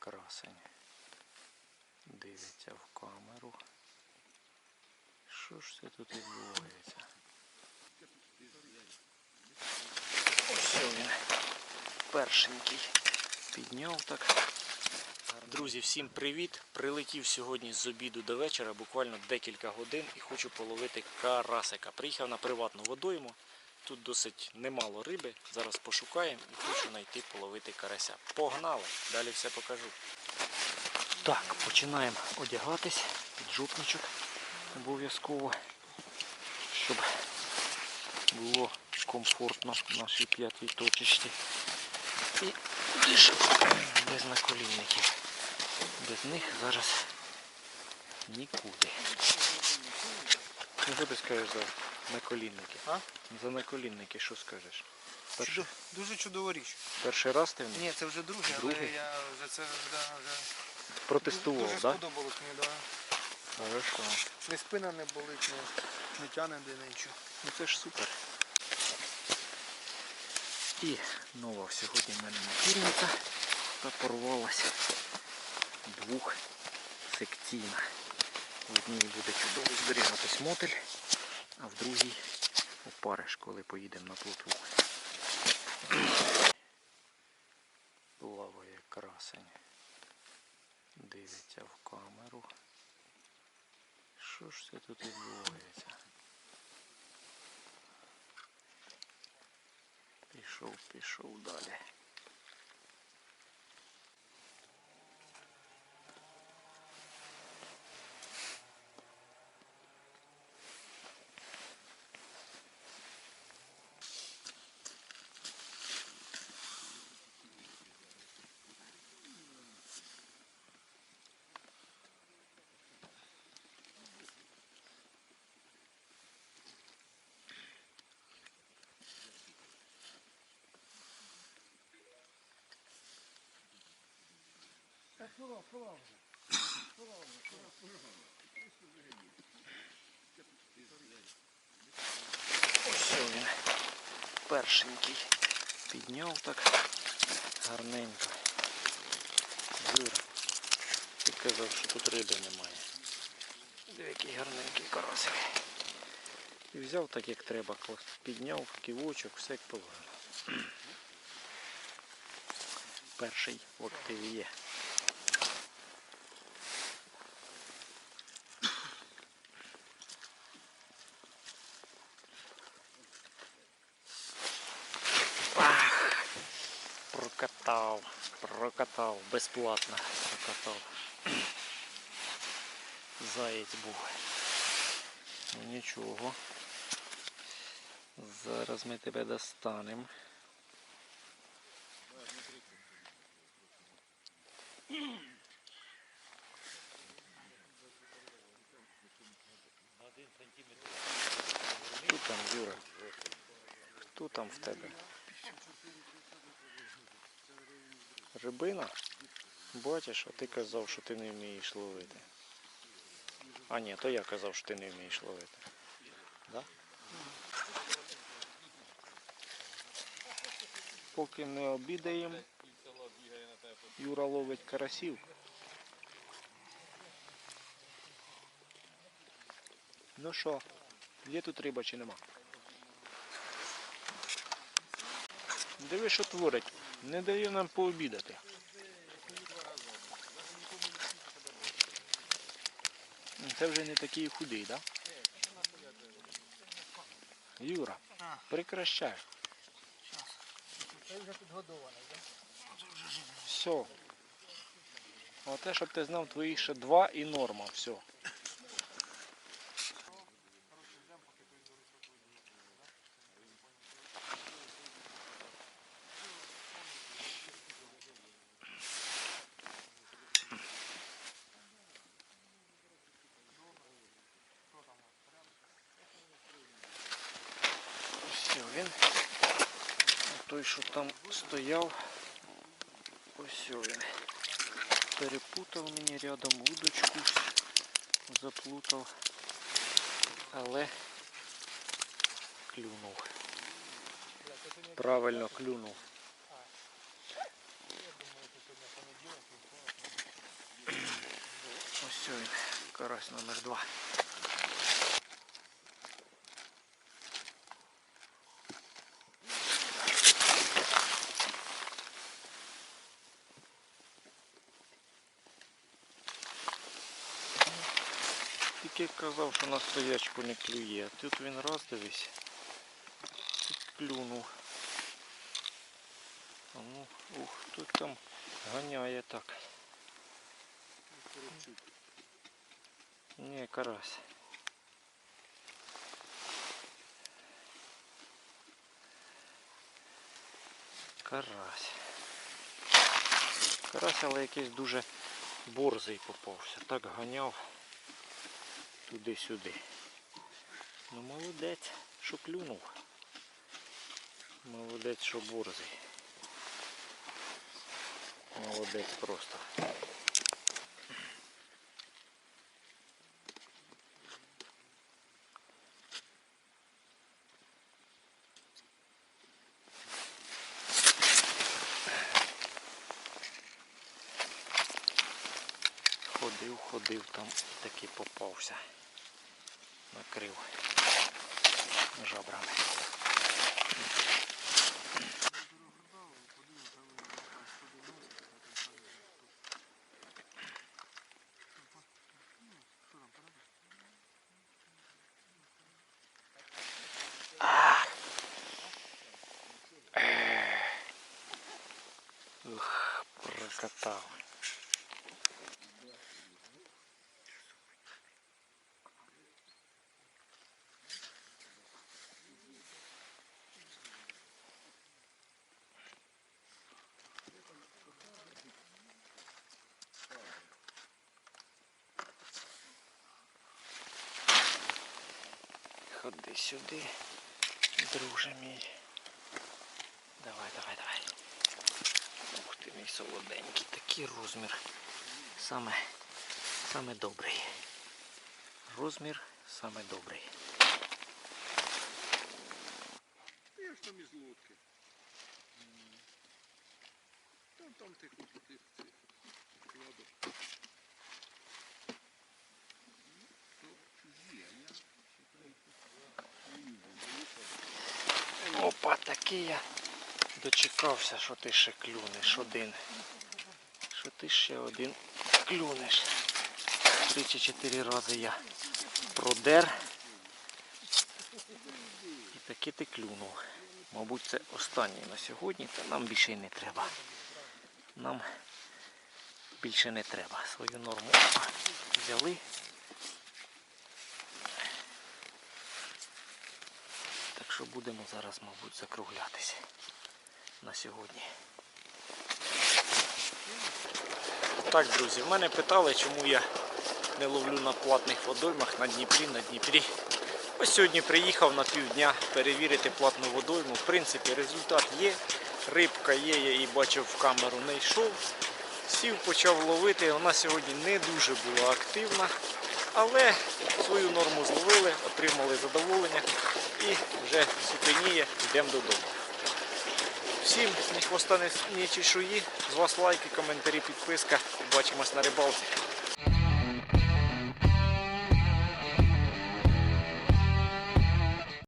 красень. Дивиться в камеру. Що ж це тут відбувається? Ось він. Першенький. Підняв так. Друзі, всім привіт! Прилетів сьогодні з обіду до вечора, буквально декілька годин і хочу половити карасика. Приїхав на приватну водойму. Тут досить немало риби. Зараз пошукаємо і хочу знайти половити карася. Погнали! Далі все покажу. Так, починаємо одягатись. Піджупничок обов'язково, щоб було комфортно в нашій п'ятій точечці. І ж без наколінників. Без них зараз нікуди. Ну, що ти скажеш за наколінники? А? За наколінники що скажеш? Перший, Чудо, дуже чудова річ. перший раз ти в них Ні, це вже Другий? але я вже це да, вже протестував, дуже так? Да? сподобалось мені, да. Хорошо. Ні спина не болить, ні, не тяне де нічого. Ну це ж супер. І нова сьогодні в мене напільниця та порвалася двох секційна. В одній буде чудово зберігатись мотель, а в другій опариш, коли поїдемо на плотву. Плаває красень. Дивиться в камеру. Що ж це тут відбувається? Пішов, пішов далі. Ось він. Першенький. Підняв так гарненько. Юра, ти казав, що тут риби немає. Диви, гарненький карасик. І взяв так, як треба, підняв ківочок, все як положено. Перший в активі є. Прокатав, безплатно прокатав. Заєць був. Ну нічого. Зараз ми тебе достанемо. Хто там, Юра? Хто там в тебе? Рибина? Бачиш, а ти казав, що ти не вмієш ловити. А ні, то я казав, що ти не вмієш ловити. Да? Поки не обідаємо, Юра ловить карасів. Ну що, є тут риба чи нема? Диви, що творить. Не дає нам пообідати. Це вже не такий худий, так? Да? Юра, А. прекращай. Це вже підгодований, так? Все. Оте, щоб ти знав, твої ще два і норма. Все. той, що там стояв. Ось він. Перепутав мені рядом удочку, заплутав, але клюнув. Правильно клюнув. Ось він, карась номер два. Тільки казав, що на стоячку не клює, а тут він раз дивись. і Клюнув. А ну, ух, тут там ганяє так. Ні, карась. Карась. Карась, але якийсь дуже борзий попався. Так ганяв туди-сюди. Ну молодець, що клюнув. Молодець, що борзий. Молодець просто. Ходив, ходив там і таки попався. Накрив жабрами. Ух, прокатав. Ходи сюди, друже мій. Давай, давай, давай. Ух ти мій солоденький, такий розмір. Саме, саме добрий. Розмір саме добрий. Я ж там із лодки. Там, там тихо, тихо, тихо. Кладу. Такий я дочекався, що ти ще клюнеш один. Що ти ще один клюнеш. Три чи чотири рази я продер. І таки ти клюнув. Мабуть, це останній на сьогодні, та нам більше й не треба. Нам більше не треба. Свою норму взяли. Так що будемо зараз, мабуть, закруглятися на сьогодні. Так, друзі, в мене питали, чому я не ловлю на платних водоймах на Дніпрі, на Дніпрі. Ось сьогодні приїхав на півдня перевірити платну водойму. В принципі, результат є. Рибка є, я її бачив в камеру, не йшов. Сів, почав ловити. Вона сьогодні не дуже була активна, але свою норму зловили, отримали задоволення і вже сутеніє, йдемо додому. Всім ні хвоста, ні чешуї. З вас лайки, коментарі, підписка. Побачимось на рибалці.